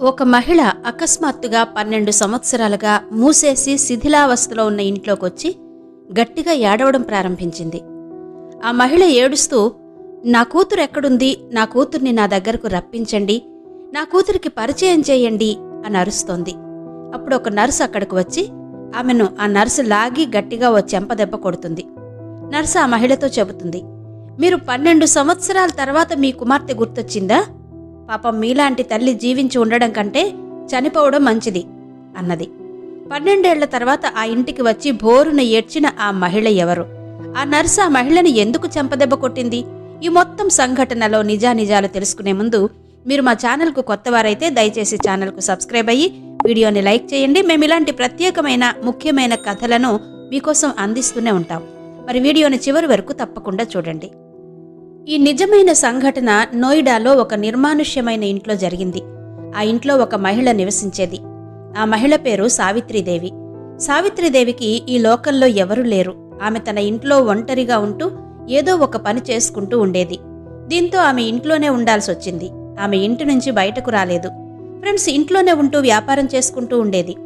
ఒక మహిళ అకస్మాత్తుగా పన్నెండు సంవత్సరాలుగా మూసేసి శిథిలావస్థలో ఉన్న ఇంట్లోకొచ్చి గట్టిగా ఏడవడం ప్రారంభించింది. ఆ మహిళ ఏడుస్తూ నా కూతురు ఎక్కడుంది? నా కూతుర్ని నా దగ్గరకు రప్పించండి. నా కూతురికి పరిచయం చేయండి అని అరుస్తోంది. అప్పుడు ఒక నర్సు అక్కడికి వచ్చి ఆమెను ఆ నర్సు లాగి గట్టిగా ఓ చెంపదెబ్బ కొడుతుంది. నర్సు ఆ మహిళతో చెబుతుంది మీరు పన్నెండు సంవత్సరాల తర్వాత మీ కుమార్తె గుర్తొచ్చిందా? పాపం మీలాంటి తల్లి జీవించి ఉండడం కంటే చనిపోవడం మంచిది అన్నది. పన్నెండేళ్ళ తర్వాత ఆ ఇంటికి వచ్చి భోరున ఏడ్చిన ఆ మహిళ ఎవరు? ఆ నర్సు ఆ మహిళని ఎందుకు చెంపదెబ్బ కొట్టింది? ఈ మొత్తం సంఘటనలో నిజానిజాలు తెలుసుకునే ముందు మీరు మా ఛానల్కు కొత్తవారైతే దయచేసి ఛానల్కు సబ్స్క్రైబ్ అయ్యి వీడియోని లైక్ చేయండి. మేము ఇలాంటి ప్రత్యేకమైన ముఖ్యమైన కథలను మీకోసం అందిస్తూనే ఉంటాం. మరి వీడియోని చివరి వరకు తప్పకుండా చూడండి. ఈ నిజమైన సంఘటన నోయిడాలో ఒక నిర్మానుష్యమైన ఇంట్లో జరిగింది. ఆ ఇంట్లో ఒక మహిళ నివసించేది. ఆ మహిళ పేరు సావిత్రిదేవి. సావిత్రిదేవికి ఈ లోకంలో ఎవరూ లేరు. ఆమె తన ఇంట్లో ఒంటరిగా ఉంటూ ఏదో ఒక పని చేసుకుంటూ ఉండేది. దీంతో ఆమె ఇంట్లోనే ఉండాల్సి వచ్చింది ఆమె ఇంటి నుంచి బయటకు రాలేదు. ఫ్రెండ్స్ ఇంట్లోనే ఉంటూ వ్యాపారం చేసుకుంటూ ఉండేది.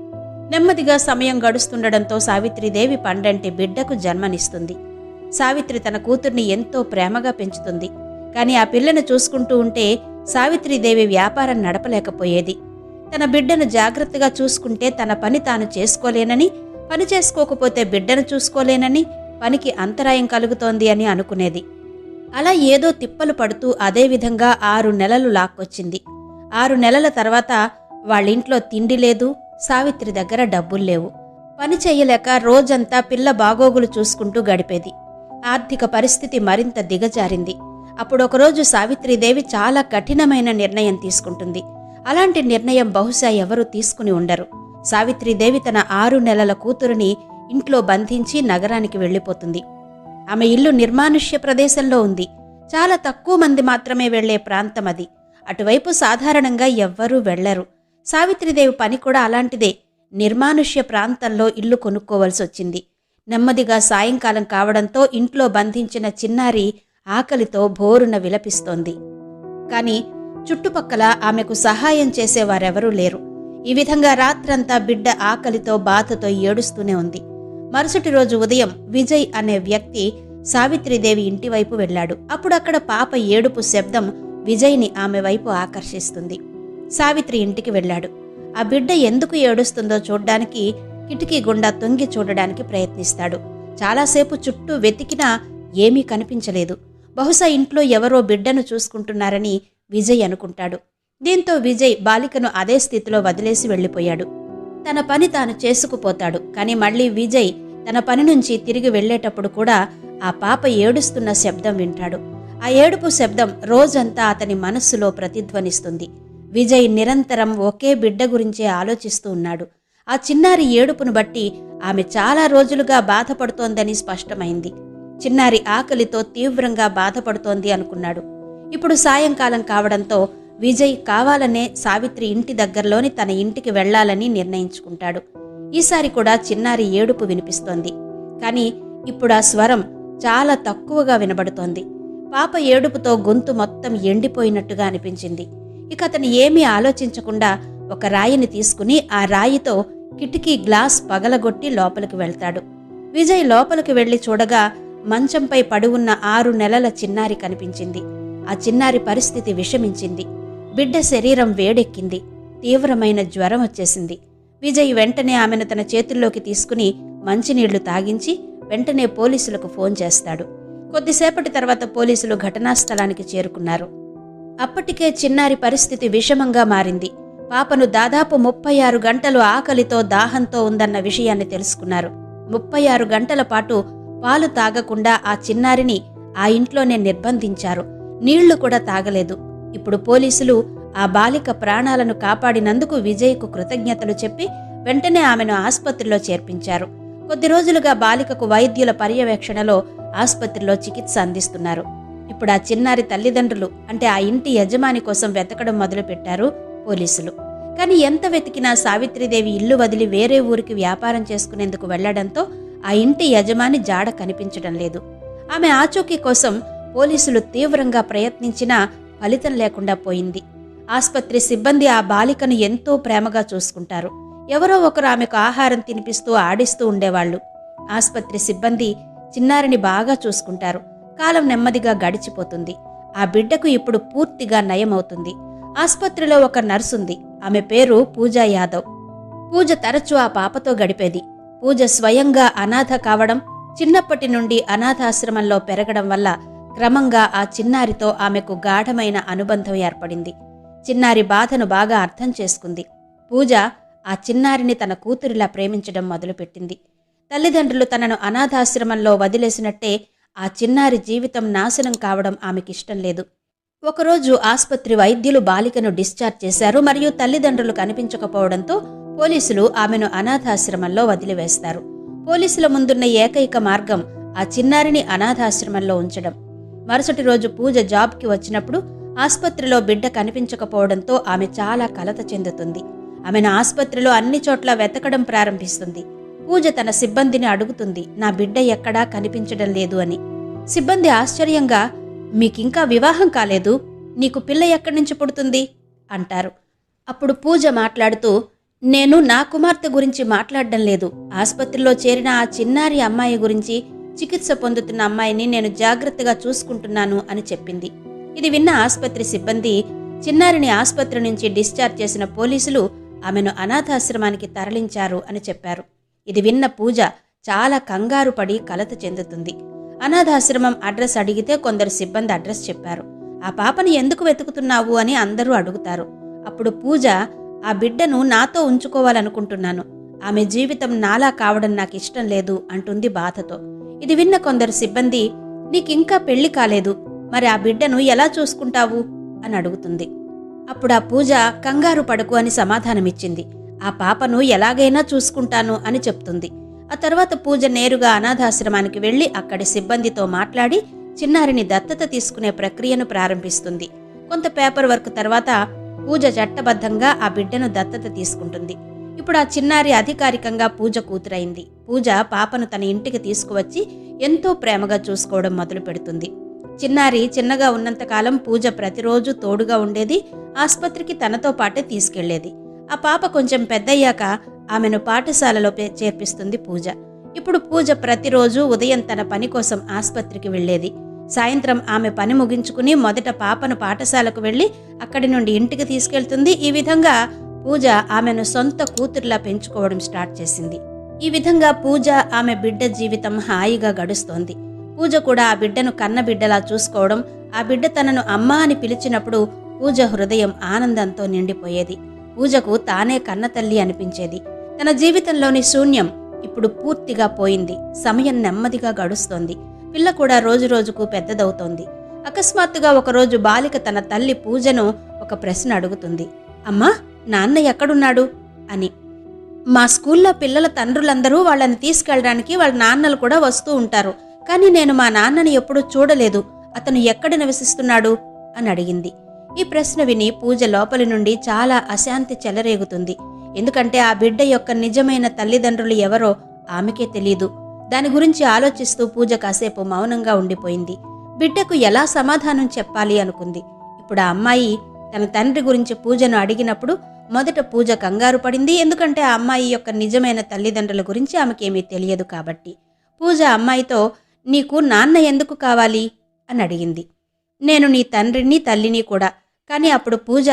నెమ్మదిగా సమయం గడుస్తుండడంతో సావిత్రిదేవి పండంటి బిడ్డకు జన్మనిస్తుంది. సావిత్రి తన కూతుర్ని ఎంతో ప్రేమగా పెంచుతుంది. కానీ ఆ పిల్లను చూసుకుంటూ ఉంటే సావిత్రిదేవి వ్యాపారం నడపలేకపోయేది. తన బిడ్డను జాగ్రత్తగా చూసుకుంటే తన పని తాను చేసుకోలేనని పని చేసుకోకపోతే బిడ్డను చూసుకోలేనని పనికి అంతరాయం కలుగుతోంది అని అనుకునేది. అలా ఏదో తిప్పలు పడుతూ అదే విధంగా ఆరు నెలలు లాక్కొచ్చింది. ఆరు నెలల తర్వాత వాళ్ళింట్లో తిండి లేదు సావిత్రి దగ్గర డబ్బులు లేవు. పని చేయలేక రోజంతా పిల్ల బాగోగులు చూసుకుంటూ గడిపేది. ఆర్థిక పరిస్థితి మరింత దిగజారింది. అప్పుడు ఒకరోజు సావిత్రిదేవి చాలా కఠినమైన నిర్ణయం తీసుకుంటుంది. అలాంటి నిర్ణయం బహుశా ఎవరూ తీసుకుని ఉండరు. సావిత్రిదేవి తన ఆరు నెలల కూతురుని ఇంట్లో బంధించి నగరానికి వెళ్ళిపోతుంది. ఆమె ఇల్లు నిర్మానుష్య ప్రదేశంలో ఉంది. చాలా తక్కువ మంది మాత్రమే వెళ్ళే ప్రాంతం అది. అటువైపు సాధారణంగా ఎవ్వరూ వెళ్ళరు. సావిత్రిదేవి పని కూడా అలాంటిదే. నిర్మానుష్య ప్రాంతంలో ఇల్లు కొనుక్కోవలసి వచ్చింది నెమ్మదిగా సాయంకాలం కావడంతో ఇంట్లో బంధించిన చిన్నారి ఆకలితో భోరున విలపిస్తోంది. కాని చుట్టుపక్కల ఆమెకు సహాయం చేసేవారెవరూ లేరు. ఈ విధంగా రాత్రంతా బిడ్డ ఆకలితో బాధతో ఏడుస్తూనే ఉంది. మరుసటి రోజు ఉదయం విజయ్ అనే వ్యక్తి సావిత్రిదేవి ఇంటివైపు వెళ్ళాడు. అప్పుడు అక్కడ పాప ఏడుపు శబ్దం విజయ్ని ఆమె వైపు ఆకర్షిస్తుంది. సావిత్రి ఇంటికి వెళ్ళాడు. ఆ బిడ్డ ఎందుకు ఏడుస్తుందో చూడ్డానికి కిటికీ గుండా తొంగి చూడడానికి ప్రయత్నిస్తాడు. చాలాసేపు చుట్టూ వెతికినా ఏమీ కనిపించలేదు. బహుశా ఇంట్లో ఎవరో బిడ్డను చూసుకుంటున్నారని విజయ్ అనుకుంటాడు. దీంతో విజయ్ బాలికను అదే స్థితిలో వదిలేసి వెళ్ళిపోయాడు. తన పని తాను చేసుకుపోతాడు కానీ మళ్ళీ విజయ్ తన పని నుంచి తిరిగి వెళ్ళేటప్పుడు కూడా ఆ పాప ఏడుస్తున్న శబ్దం వింటాడు. ఆ ఏడుపు శబ్దం రోజంతా అతని మనస్సులో ప్రతిధ్వనిస్తుంది. విజయ్ నిరంతరం ఒకే బిడ్డ గురించే ఆలోచిస్తూ ఉన్నాడు. ఆ చిన్నారి ఏడుపును బట్టి ఆమె చాలా రోజులుగా బాధపడుతోందని స్పష్టమైంది. చిన్నారి ఆకలితో తీవ్రంగా బాధపడుతోంది అనుకున్నాడు. ఇప్పుడు సాయంకాలం కావడంతో విజయ్ కావాలనే సావిత్రి ఇంటి దగ్గరలోని తన ఇంటికి వెళ్ళాలని నిర్ణయించుకుంటాడు. ఈసారి కూడా చిన్నారి ఏడుపు వినిపిస్తోంది. కానీ ఇప్పుడు ఆ స్వరం చాలా తక్కువగా వినబడుతోంది. పాప ఏడుపుతో గొంతు మొత్తం ఎండిపోయినట్టుగా అనిపించింది. ఇక అతను ఏమీ ఆలోచించకుండా ఒక రాయిని తీసుకుని ఆ రాయితో కిటికీ గ్లాస్ పగలగొట్టి లోపలికి వెళ్తాడు. విజయ్ లోపలికి వెళ్ళి చూడగా మంచంపై పడి ఉన్న ఆరు నెలల చిన్నారి కనిపించింది. ఆ చిన్నారి పరిస్థితి విషమించింది. బిడ్డ శరీరం వేడెక్కింది. తీవ్రమైన జ్వరం వచ్చేసింది. విజయ్ వెంటనే ఆమెను తన చేతుల్లోకి తీసుకుని మంచినీళ్ళు తాగించి వెంటనే పోలీసులకు ఫోన్ చేస్తాడు. కొద్దిసేపటి తర్వాత పోలీసులు ఘటనా స్థలానికి చేరుకున్నారు. అప్పటికే చిన్నారి పరిస్థితి విషమంగా మారింది. పాపను దాదాపు ముప్పై ఆరు గంటలు ఆకలితో దాహంతో ఉందన్న విషయాన్ని తెలుసుకున్నారు. ముప్పై ఆరు గంటల పాటు పాలు తాగకుండా ఆ చిన్నారిని ఆ ఇంట్లోనే నిర్బంధించారు. నీళ్ళు కూడా తాగలేదు. ఇప్పుడు పోలీసులు ఆ బాలిక ప్రాణాలను కాపాడినందుకు విజయ్కు కృతజ్ఞతలు చెప్పి వెంటనే ఆమెను ఆసుపత్రిలో చేర్పించారు. కొద్ది రోజులుగా బాలికకు వైద్యుల పర్యవేక్షణలో ఆసుపత్రిలో చికిత్స అందిస్తున్నారు. ఇప్పుడు ఆ చిన్నారి తల్లిదండ్రులు అంటే ఆ ఇంటి యజమాని కోసం వెతకడం మొదలుపెట్టారు. పోలీసులు. కానీ ఎంత వెతికినా సావిత్రిదేవి ఇల్లు వదిలి వేరే ఊరికి వ్యాపారం చేసుకునేందుకు వెళ్ళడంతో ఆ ఇంటి యజమాని జాడ కనిపించడం లేదు. ఆమె ఆచూకీ కోసం పోలీసులు తీవ్రంగా ప్రయత్నించినా ఫలితం లేకుండా పోయింది. ఆసుపత్రి సిబ్బంది ఆ బాలికను ఎంతో ప్రేమగా చూసుకుంటారు. ఎవరో ఒకరు ఆమెకు ఆహారం తినిపిస్తూ ఆడిస్తూ ఉండేవాళ్ళు. ఆసుపత్రి సిబ్బంది చిన్నారిని బాగా చూసుకుంటారు. కాలం నెమ్మదిగా గడిచిపోతుంది. ఆ బిడ్డకు ఇప్పుడు పూర్తిగా నయమవుతుంది. ఆసుపత్రిలో ఒక నర్సు ఉంది ఆమె పేరు పూజా యాదవ్. పూజ తరచూ ఆ పాపతో గడిపేది. పూజ స్వయంగా అనాథ కావడం చిన్నప్పటి నుండి అనాథాశ్రమంలో పెరగడం వల్ల క్రమంగా ఆ చిన్నారితో ఆమెకు గాఢమైన అనుబంధం ఏర్పడింది. చిన్నారి బాధను బాగా అర్థం చేసుకుంది. పూజ ఆ చిన్నారిని తన కూతురిలా ప్రేమించడం మొదలుపెట్టింది. తల్లిదండ్రులు తనను అనాథాశ్రమంలో వదిలేసినట్టే ఆ చిన్నారి జీవితం నాశనం కావడం ఆమెకిష్టం లేదు. ఒకరోజు ఆసుపత్రి వైద్యులు బాలికను డిశ్చార్జ్ చేశారు మరియు తల్లిదండ్రులు కనిపించకపోవడంతో పోలీసులు ఆమెను అనాథాశ్రమంలో వదిలివేస్తారు. పోలీసుల ముందున్న ఏకైక మార్గం ఆ చిన్నారిని అనాథాశ్రమంలో ఉంచడం. మరుసటి రోజు పూజ జాబ్కి వచ్చినప్పుడు ఆసుపత్రిలో బిడ్డ కనిపించకపోవడంతో ఆమె చాలా కలత చెందుతుంది. ఆమెను ఆసుపత్రిలో అన్ని చోట్ల వెతకడం ప్రారంభిస్తుంది. పూజ తన సిబ్బందిని అడుగుతుంది నా బిడ్డ ఎక్కడా కనిపించడం లేదు అని. సిబ్బంది ఆశ్చర్యంగా మీకింకా వివాహం కాలేదు నీకు పిల్ల ఎక్కడి నుంచి పుడుతుంది? అంటారు. అప్పుడు పూజ మాట్లాడుతూ నేను నా కుమార్తె గురించి మాట్లాడడం లేదు. ఆసుపత్రిలో చేరిన ఆ చిన్నారి అమ్మాయి గురించి చికిత్స పొందుతున్న అమ్మాయిని నేను జాగ్రత్తగా చూసుకుంటున్నాను అని చెప్పింది. ఇది విన్న ఆసుపత్రి సిబ్బంది చిన్నారిని ఆసుపత్రి నుంచి డిశ్చార్జ్ చేసిన పోలీసులు ఆమెను అనాథాశ్రమానికి తరలించారు అని చెప్పారు. ఇది విన్న పూజ చాలా కంగారు పడి కలత చెందుతుంది. అనాథాశ్రమం అడ్రస్ అడిగితే కొందరు సిబ్బంది అడ్రస్ చెప్పారు. ఆ పాపని ఎందుకు వెతుకుతున్నావు? అని అందరూ అడుగుతారు. అప్పుడు పూజ ఆ బిడ్డను నాతో ఉంచుకోవాలనుకుంటున్నాను. ఆమె జీవితం నాలా కావడం నాకు ఇష్టం లేదు అంటుంది బాధతో. ఇది విన్న కొందరు సిబ్బంది నీకింకా పెళ్ళి కాలేదు. మరి ఆ బిడ్డను ఎలా చూసుకుంటావు? అని అడుగుతుంది. అప్పుడు ఆ పూజ కంగారు పడకు అని సమాధానమిచ్చింది. ఆ పాపను ఎలాగైనా చూసుకుంటాను అని చెప్తుంది. ఆ తర్వాత పూజ నేరుగా అనాథాశ్రమానికి వెళ్ళి అక్కడి సిబ్బందితో మాట్లాడి చిన్నారిని దత్తత తీసుకునే ప్రక్రియను ప్రారంభిస్తుంది. కొంత పేపర్ వర్క్ తర్వాత పూజ చట్టబద్ధంగా ఆ బిడ్డను దత్తత తీసుకుంటుంది. ఇప్పుడు ఆ చిన్నారి అధికారికంగా పూజ కూతురైంది. పూజ పాపను తన ఇంటికి తీసుకువచ్చి ఎంతో ప్రేమగా చూసుకోవడం మొదలు పెడుతుంది. చిన్నారి చిన్నగా ఉన్నంతకాలం పూజ ప్రతిరోజు తోడుగా ఉండేది ఆసుపత్రికి తనతో పాటే తీసుకెళ్ళేది. ఆ పాప కొంచెం పెద్దయ్యాక ఆమెను పాఠశాలలో పే- చేర్పిస్తుంది పూజ. ఇప్పుడు పూజ ప్రతిరోజు ఉదయం తన పని కోసం ఆసుపత్రికి వెళ్ళేది. సాయంత్రం ఆమె పని ముగించుకుని మొదట పాపను పాఠశాలకు వెళ్ళి అక్కడి నుండి ఇంటికి తీసుకెళ్తుంది. ఈ విధంగా పూజ ఆమెను సొంత కూతురులా పెంచుకోవడం స్టార్ట్ చేసింది. ఈ విధంగా పూజ ఆమె బిడ్డ జీవితం హాయిగా గడుస్తోంది. పూజ కూడా ఆ బిడ్డను కన్న బిడ్డలా చూసుకోవడం ఆ బిడ్డ తనను అమ్మ అని పిలిచినప్పుడు పూజ హృదయం ఆనందంతో నిండిపోయేది. పూజకు తానే కన్న తల్లి అనిపించేది. తన జీవితంలోని శూన్యం ఇప్పుడు పూర్తిగా పోయింది. సమయం నెమ్మదిగా గడుస్తోంది. పిల్ల కూడా రోజురోజుకు పెద్దదవుతోంది. అకస్మాత్తుగా ఒకరోజు బాలిక తన తల్లి పూజను ఒక ప్రశ్న అడుగుతుంది. అమ్మా నాన్న ఎక్కడున్నాడు? అని. మా స్కూల్లో పిల్లల తండ్రులందరూ వాళ్ళని తీసుకెళ్ళడానికి వాళ్ళ నాన్నలు కూడా వస్తూ ఉంటారు. కానీ నేను మా నాన్నని ఎప్పుడూ చూడలేదు. అతను ఎక్కడ నివసిస్తున్నాడు? అని అడిగింది. ఈ ప్రశ్న విని పూజ లోపలి నుండి చాలా అశాంతి చెలరేగుతుంది. ఎందుకంటే ఆ బిడ్డ యొక్క నిజమైన తల్లిదండ్రులు ఎవరో ఆమెకే తెలియదు దాని గురించి ఆలోచిస్తూ పూజ కాసేపు మౌనంగా ఉండిపోయింది. బిడ్డకు ఎలా సమాధానం చెప్పాలి అనుకుంది. ఇప్పుడు ఆ అమ్మాయి తన తండ్రి గురించి పూజను అడిగినప్పుడు మొదట పూజ కంగారు పడింది. ఎందుకంటే ఆ అమ్మాయి యొక్క నిజమైన తల్లిదండ్రుల గురించి ఆమెకేమీ తెలియదు కాబట్టి. పూజ అమ్మాయితో నీకు నాన్న ఎందుకు కావాలి? అని అడిగింది. నేను నీ తండ్రిని తల్లిని కూడా. కానీ అప్పుడు పూజ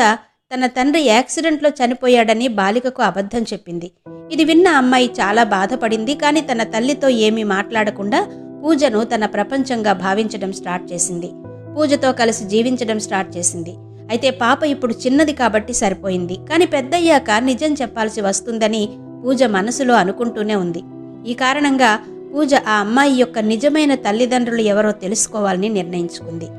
తన తండ్రి యాక్సిడెంట్లో చనిపోయాడని బాలికకు అబద్ధం చెప్పింది. ఇది విన్న అమ్మాయి చాలా బాధపడింది కానీ తన తల్లితో ఏమీ మాట్లాడకుండా పూజను తన ప్రపంచంగా భావించడం స్టార్ట్ చేసింది. పూజతో కలిసి జీవించడం స్టార్ట్ చేసింది. అయితే పాప ఇప్పుడు చిన్నది కాబట్టి సరిపోయింది. కానీ పెద్దయ్యాక నిజం చెప్పాల్సి వస్తుందని పూజ మనసులో అనుకుంటూనే ఉంది. ఈ కారణంగా పూజ ఆ అమ్మాయి యొక్క నిజమైన తల్లిదండ్రులు ఎవరో తెలుసుకోవాలని నిర్ణయించుకుంది.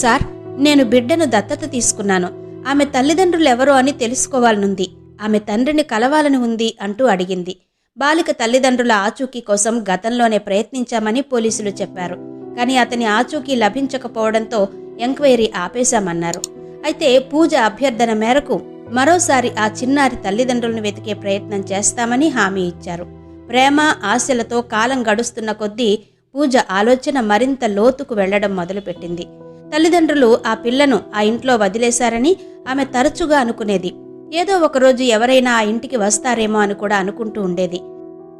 సార్ నేను బిడ్డను దత్తత తీసుకున్నాను. ఆమె తల్లిదండ్రులు ఎవరో అని తెలుసుకోవాలనుంది. ఆమె తండ్రిని కలవాలని ఉంది అంటూ అడిగింది. బాలిక తల్లిదండ్రుల ఆచూకీ కోసం గతంలోనే ప్రయత్నించామని పోలీసులు చెప్పారు. కానీ అతని ఆచూకీ లభించకపోవడంతో ఎంక్వైరీ ఆపేశామన్నారు. అయితే పూజ అభ్యర్థన మేరకు మరోసారి ఆ చిన్నారి తల్లిదండ్రులను వెతికే ప్రయత్నం చేస్తామని హామీ ఇచ్చారు. ప్రేమ ఆశలతో కాలం గడుస్తున్న కొద్దీ పూజ ఆలోచన మరింత లోతుకు వెళ్ళడం మొదలుపెట్టింది. తల్లిదండ్రులు ఆ పిల్లను ఆ ఇంట్లో వదిలేశారని ఆమె తరచుగా అనుకునేది. ఏదో ఒకరోజు ఎవరైనా ఆ ఇంటికి వస్తారేమో అని కూడా అనుకుంటూ ఉండేది.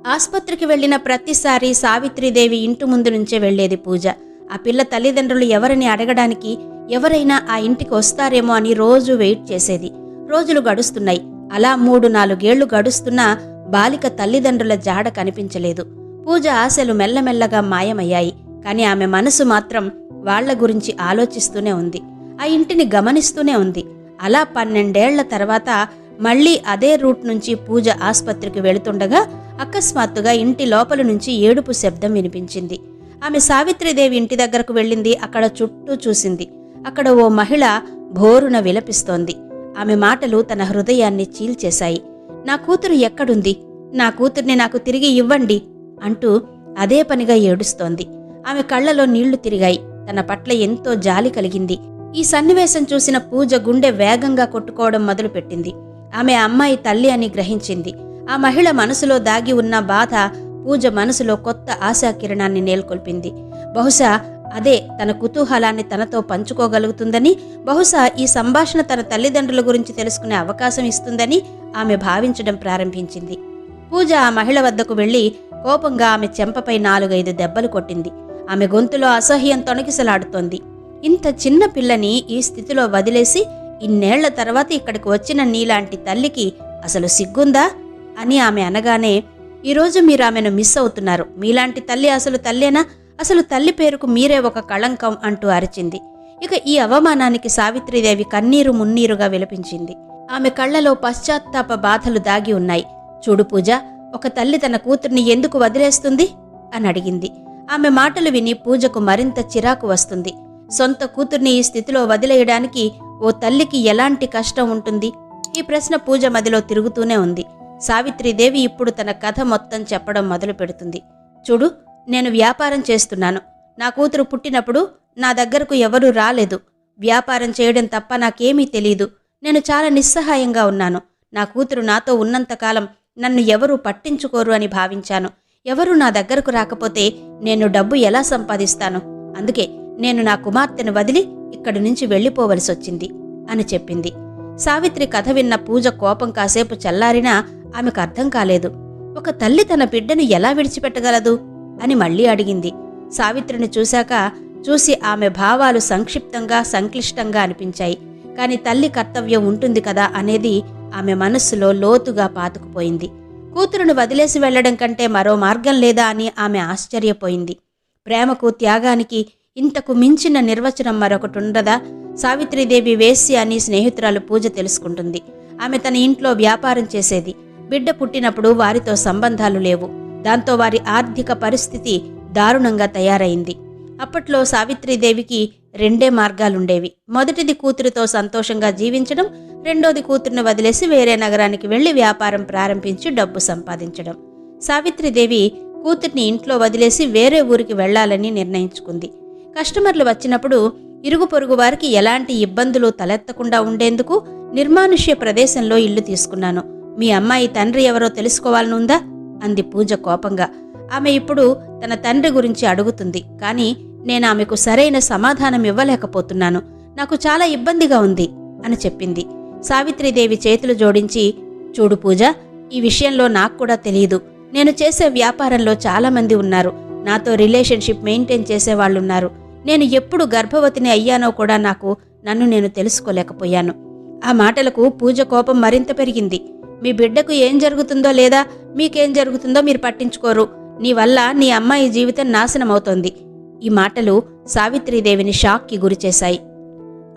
ఆసుపత్రికి వెళ్ళిన ప్రతిసారి సావిత్రిదేవి ఇంటి ముందు నుంచే వెళ్ళేది పూజ. ఆ పిల్ల తల్లిదండ్రులు ఎవరిని అడగడానికి ఎవరైనా ఆ ఇంటికి వస్తారేమో అని రోజు వెయిట్ చేసేది. రోజులు గడుస్తున్నాయి. అలా మూడు నాలుగేళ్ళు గడుస్తున్నా బాలిక తల్లిదండ్రుల జాడ కనిపించలేదు. పూజ ఆశలు మెల్లమెల్లగా మాయమయ్యాయి. కానీ ఆమె మనసు మాత్రం వాళ్ళ గురించి ఆలోచిస్తూనే ఉంది. ఆ ఇంటిని గమనిస్తూనే ఉంది. అలా పన్నెండేళ్ళ తర్వాత మళ్ళీ అదే రూట్ నుంచి పూజ ఆసుపత్రికి వెళుతుండగా అకస్మాత్తుగా ఇంటి లోపల నుంచి ఏడుపు శబ్దం వినిపించింది. ఆమె సావిత్రిదేవి ఇంటి దగ్గరకు వెళ్ళింది. అక్కడ చుట్టూ చూసింది. అక్కడ ఓ మహిళ భోరున విలపిస్తోంది. ఆమె మాటలు తన హృదయాన్ని చీల్చేశాయి. నా కూతురు ఎక్కడుంది? నా కూతుర్ని నాకు తిరిగి ఇవ్వండి అంటూ అదే పనిగా ఏడుస్తోంది. ఆమె కళ్ళలో నీళ్ళు తిరిగాయి. తన పట్ల ఎంతో జాలి కలిగింది. ఈ సన్నివేశం చూసిన పూజ గుండె వేగంగా కొట్టుకోవడం మొదలుపెట్టింది. ఆమె అమ్మాయి తల్లి అని గ్రహించింది. ఆ మహిళ మనసులో దాగి ఉన్న బాధ పూజ మనసులో కొత్త ఆశాకిరణాన్ని నేల్కొల్పింది. బహుశా అదే తన కుతూహలాన్ని తనతో పంచుకోగలుగుతుందని బహుశా ఈ సంభాషణ తన తల్లిదండ్రుల గురించి తెలుసుకునే అవకాశం ఇస్తుందని ఆమె భావించడం ప్రారంభించింది. పూజ ఆ మహిళ వద్దకు వెళ్ళి కోపంగా ఆమె చెంపపై నాలుగైదు దెబ్బలు కొట్టింది. ఆమె గొంతులో అసహ్యం తొణకిసలాడుతోంది. ఇంత చిన్న పిల్లని ఈ స్థితిలో వదిలేసి ఇన్నేళ్ళ తర్వాత ఇక్కడికి వచ్చిన నీలాంటి తల్లికి అసలు సిగ్గుందా? అని ఆమె అనగానే ఈరోజు మీరు ఆమెను మిస్ అవుతున్నారు. మీలాంటి తల్లి అసలు తల్లేనా? అసలు తల్లి పేరుకు మీరే ఒక కళంకం అంటూ అరిచింది. ఇక ఈ అవమానానికి సావిత్రిదేవి కన్నీరు మున్నీరుగా విలపించింది. ఆమె కళ్ళలో పశ్చాత్తాప బాధలు దాగి ఉన్నాయి. చూడు పూజ ఒక తల్లి తన కూతుర్ని ఎందుకు వదిలేస్తుంది? అని అడిగింది. ఆమె మాటలు విని పూజకు మరింత చిరాకు వస్తుంది. సొంత కూతుర్ని ఈ స్థితిలో వదిలేయడానికి ఓ తల్లికి ఎలాంటి కష్టం ఉంటుంది? ఈ ప్రశ్న పూజ మదిలో తిరుగుతూనే ఉంది. సావిత్రీదేవి ఇప్పుడు తన కథ మొత్తం చెప్పడం మొదలు పెడుతుంది. చూడు నేను వ్యాపారం చేస్తున్నాను. నా కూతురు పుట్టినప్పుడు నా దగ్గరకు ఎవరూ రాలేదు. వ్యాపారం చేయడం తప్ప నాకేమీ తెలీదు. నేను చాలా నిస్సహాయంగా ఉన్నాను. నా కూతురు నాతో ఉన్నంతకాలం నన్ను ఎవరూ పట్టించుకోరు అని భావించాను. ఎవరు నా దగ్గరకు రాకపోతే నేను డబ్బు ఎలా సంపాదిస్తాను? అందుకే నేను నా కుమార్తెను వదిలి ఇక్కడి నుంచి వెళ్ళిపోవలసి వచ్చింది అని చెప్పింది. సావిత్రి కథ విన్న పూజ కోపం కాసేపు చల్లారినా ఆమెకు అర్థం కాలేదు. ఒక తల్లి తన బిడ్డను ఎలా విడిచిపెట్టగలదు? అని మళ్ళీ అడిగింది. సావిత్రిని చూశాక చూసి ఆమె భావాలు సంక్షిప్తంగా సంక్లిష్టంగా అనిపించాయి. కాని తల్లి కర్తవ్యం ఉంటుంది కదా అనేది ఆమె మనస్సులో లోతుగా పాతుకుపోయింది. కూతురును వదిలేసి వెళ్ళడం కంటే మరో మార్గం లేదా అని ఆమె ఆశ్చర్యపోయింది. ప్రేమకు త్యాగానికి ఇంతకు మించిన నిర్వచనం మరొకటి ఉండదా? సావిత్రీదేవి వేశ్య అని స్నేహితురాలు పూజ తెలుసుకుంటుంది. ఆమె తన ఇంట్లో వ్యాపారం చేసేది. బిడ్డ పుట్టినప్పుడు వారితో సంబంధాలు లేవు. దాంతో వారి ఆర్థిక పరిస్థితి దారుణంగా తయారైంది. అప్పట్లో సావిత్రీదేవికి రెండే మార్గాలుండేవి. మొదటిది కూతురితో సంతోషంగా జీవించడం రెండోది కూతురును వదిలేసి వేరే నగరానికి వెళ్ళి వ్యాపారం ప్రారంభించి డబ్బు సంపాదించడం. సావిత్రిదేవి కూతుర్ని ఇంట్లో వదిలేసి వేరే ఊరికి వెళ్ళాలని నిర్ణయించుకుంది. కస్టమర్లు వచ్చినప్పుడు ఇరుగు పొరుగు వారికి ఎలాంటి ఇబ్బందులు తలెత్తకుండా ఉండేందుకు నిర్మానుష్య ప్రదేశంలో ఇల్లు తీసుకున్నాను. మీ అమ్మాయి తండ్రి ఎవరో తెలుసుకోవాలనుందా? అంది పూజ కోపంగా. ఆమె ఇప్పుడు తన తండ్రి గురించి అడుగుతుంది. కానీ నేను ఆమెకు సరైన సమాధానం ఇవ్వలేకపోతున్నాను. నాకు చాలా ఇబ్బందిగా ఉంది అని చెప్పింది. సావిత్రిదేవి చేతులు జోడించి చూడు పూజ ఈ విషయంలో నాకు కూడా తెలియదు. నేను చేసే వ్యాపారంలో చాలామంది ఉన్నారు. నాతో రిలేషన్షిప్ మెయింటైన్ చేసేవాళ్ళున్నారు నేను ఎప్పుడు గర్భవతిని అయ్యానో కూడా నాకు నన్ను నేను తెలుసుకోలేకపోయాను. ఆ మాటలకు పూజ కోపం మరింత పెరిగింది. మీ బిడ్డకు ఏం జరుగుతుందో లేదా? మీకేం జరుగుతుందో మీరు పట్టించుకోరు. నీ వల్ల నీ అమ్మాయి జీవితం నాశనమవుతోంది. ఈ మాటలు సావిత్రీదేవిని షాక్కి గురిచేశాయి.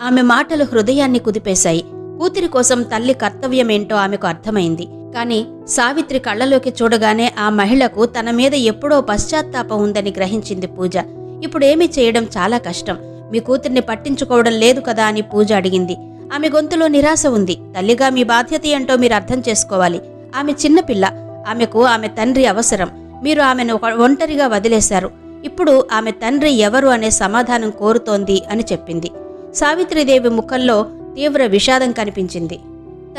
ఆమె మాటలు హృదయాన్ని కుదిపేశాయి. కూతురి కోసం తల్లి కర్తవ్యమేంటో ఆమెకు అర్థమైంది. కాని సావిత్రి కళ్ళలోకి చూడగానే ఆ మహిళకు తన మీద ఎప్పుడో పశ్చాత్తాపం ఉందని గ్రహించింది పూజ. ఇప్పుడేమీ చేయడం చాలా కష్టం. మీ కూతుర్ని పట్టించుకోవడం లేదు కదా అని పూజ అడిగింది. ఆమె గొంతులో నిరాశ ఉంది. తల్లిగా మీ బాధ్యత ఏంటో మీరు అర్థం చేసుకోవాలి. ఆమె చిన్నపిల్ల. ఆమెకు ఆమె తండ్రి అవసరం. మీరు ఆమెను ఒంటరిగా వదిలేశారు. ఇప్పుడు ఆమె తండ్రి ఎవరు అనే సమాధానం కోరుతోంది అని చెప్పింది. సావిత్రిదేవి ముఖంలో తీవ్ర విషాదం కనిపించింది.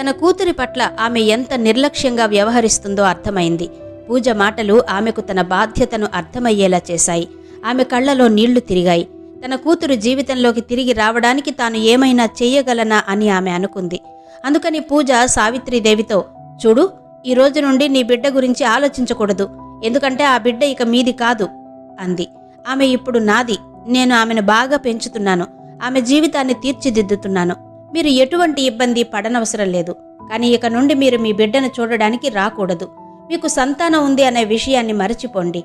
తన కూతురి పట్ల ఆమె ఎంత నిర్లక్ష్యంగా వ్యవహరిస్తుందో అర్థమైంది. పూజ మాటలు ఆమెకు తన బాధ్యతను అర్థమయ్యేలా చేశాయి. ఆమె కళ్ళలో నీళ్ళు తిరిగాయి. తన కూతురు జీవితంలోకి తిరిగి రావడానికి తాను ఏమైనా చెయ్యగలనా అని ఆమె అనుకుంది. అందుకని పూజ సావిత్రిదేవితో చూడు ఈ రోజు నుండి నీ బిడ్డ గురించి ఆలోచించకూడదు. ఎందుకంటే ఆ బిడ్డ ఇక మీది కాదు అంది. ఆమె ఇప్పుడు నాది నేను ఆమెను బాగా పెంచుతున్నాను ఆమె జీవితాన్ని తీర్చిదిద్దుతున్నాను. మీరు ఎటువంటి ఇబ్బంది పడనవసరం లేదు కానీ ఇక నుండి మీరు మీ బిడ్డను చూడడానికి రాకూడదు. మీకు సంతానం ఉంది అనే విషయాన్ని మరచిపోండి.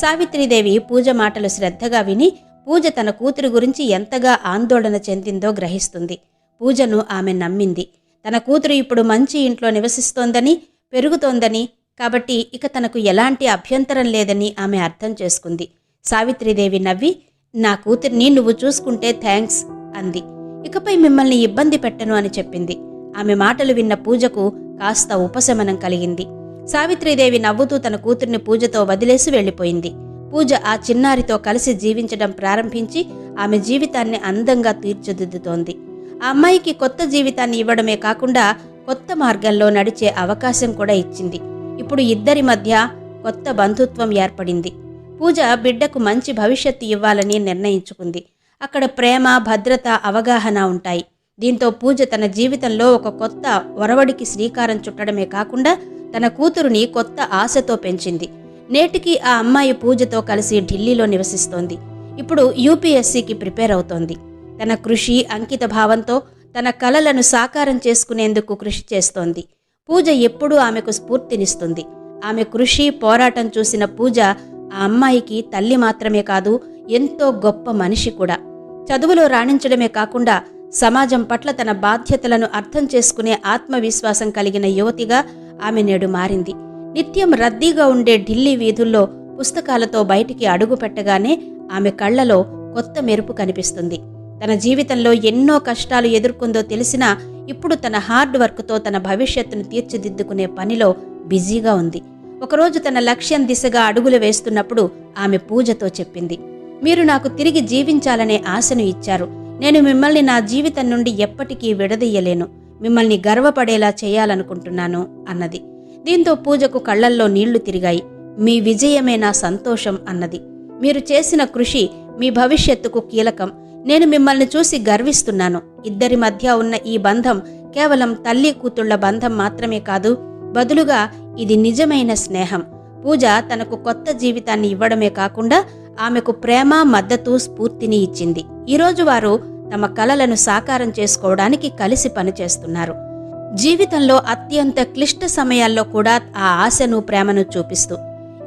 సావిత్రిదేవి పూజ మాటలు శ్రద్ధగా విని పూజ తన కూతురు గురించి ఎంతగా ఆందోళన చెందిందో గ్రహిస్తుంది. పూజను ఆమె నమ్మింది. తన కూతురు ఇప్పుడు మంచి ఇంట్లో నివసిస్తోందని పెరుగుతోందని కాబట్టి ఇక తనకు ఎలాంటి అభ్యంతరం లేదని ఆమె అర్థం చేసుకుంది. సావిత్రిదేవి నవ్వి నా కూతుర్ని నువ్వు చూసుకుంటే థ్యాంక్స్ అంది. ఇకపై మిమ్మల్ని ఇబ్బంది పెట్టను అని చెప్పింది. ఆమె మాటలు విన్న పూజకు కాస్త ఉపశమనం కలిగింది. సావిత్రిదేవి నవ్వుతూ తన కూతుర్ని పూజతో వదిలేసి వెళ్ళిపోయింది. పూజ ఆ చిన్నారితో కలిసి జీవించడం ప్రారంభించి ఆమె జీవితాన్ని అందంగా తీర్చిదిద్దుతోంది. ఆ అమ్మాయికి కొత్త జీవితాన్ని ఇవ్వడమే కాకుండా కొత్త మార్గంలో నడిచే అవకాశం కూడా ఇచ్చింది. ఇప్పుడు ఇద్దరి మధ్య కొత్త బంధుత్వం ఏర్పడింది. పూజ బిడ్డకు మంచి భవిష్యత్తు ఇవ్వాలని నిర్ణయించుకుంది. అక్కడ ప్రేమ భద్రత అవగాహన ఉంటాయి. దీంతో పూజ తన జీవితంలో ఒక కొత్త ఒరవడికి శ్రీకారం చుట్టడమే కాకుండా తన కూతురుని కొత్త ఆశతో పెంచింది. నేటికి ఆ అమ్మాయి పూజతో కలిసి ఢిల్లీలో నివసిస్తోంది. ఇప్పుడు యూపీఎస్సీకి ప్రిపేర్ అవుతోంది. తన కృషి అంకిత భావంతో తన కలలను సాకారం చేసుకునేందుకు కృషి చేస్తోంది. పూజ ఎప్పుడూ ఆమెకు స్ఫూర్తినిస్తుంది. ఆమె కృషి పోరాటం చూసిన పూజ ఆ అమ్మాయికి తల్లి మాత్రమే కాదు ఎంతో గొప్ప మనిషి కూడా. చదువులో రాణించడమే కాకుండా సమాజం పట్ల తన బాధ్యతలను అర్థం చేసుకునే ఆత్మవిశ్వాసం కలిగిన యువతిగా ఆమె నేడు మారింది. నిత్యం రద్దీగా ఉండే ఢిల్లీ వీధుల్లో పుస్తకాలతో బయటికి అడుగు పెట్టగానే ఆమె కళ్ళలో కొత్త మెరుపు కనిపిస్తుంది. తన జీవితంలో ఎన్నో కష్టాలు ఎదుర్కొందో తెలిసినా ఇప్పుడు తన హార్డ్ వర్క్తో తన భవిష్యత్తును తీర్చిదిద్దుకునే పనిలో బిజీగా ఉంది. ఒకరోజు తన లక్ష్యం దిశగా అడుగులు వేస్తున్నప్పుడు ఆమె పూజతో చెప్పింది మీరు నాకు తిరిగి జీవించాలనే ఆశను ఇచ్చారు. నేను మిమ్మల్ని నా జీవితం నుండి ఎప్పటికీ విడదీయలేను. మిమ్మల్ని గర్వపడేలా చేయాలనుకుంటున్నాను అన్నది. దీంతో పూజకు కళ్ళల్లో నీళ్ళు తిరిగాయి. మీ విజయమే నా సంతోషం అన్నది. మీరు చేసిన కృషి మీ భవిష్యత్తుకు కీలకం. నేను మిమ్మల్ని చూసి గర్విస్తున్నాను. ఇద్దరి మధ్య ఉన్న ఈ బంధం కేవలం తల్లి కూతుళ్ళ బంధం మాత్రమే కాదు బదులుగా ఇది నిజమైన స్నేహం. పూజ తనకు కొత్త జీవితాన్ని ఇవ్వడమే కాకుండా ఆమెకు ప్రేమ మద్దతు స్ఫూర్తిని ఇచ్చింది. ఈరోజు వారు తమ కలలను సాకారం చేసుకోవడానికి కలిసి పనిచేస్తున్నారు. జీవితంలో అత్యంత క్లిష్ట సమయాల్లో కూడా ఆ ఆశను ప్రేమను చూపిస్తూ.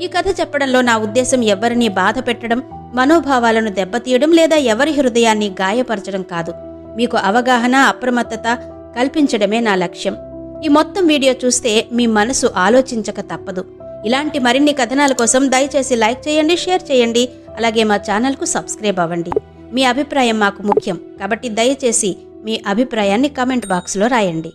ఈ కథ చెప్పడంలో నా ఉద్దేశం ఎవరిని బాధ పెట్టడం మనోభావాలను దెబ్బతీయడం లేదా ఎవరి హృదయాన్ని గాయపరచడం కాదు. మీకు అవగాహన అప్రమత్తత కల్పించడమే నా లక్ష్యం. ఈ మొత్తం వీడియో చూస్తే మీ మనసు ఆలోచించక తప్పదు. ఇలాంటి మరిన్ని కథనాల కోసం దయచేసి లైక్ చేయండి షేర్ చేయండి అలాగే మా ఛానల్కు సబ్స్క్రైబ్ అవ్వండి. మీ అభిప్రాయం మాకు ముఖ్యం. కాబట్టి దయచేసి మీ అభిప్రాయాన్ని కామెంట్ బాక్స్లో రాయండి.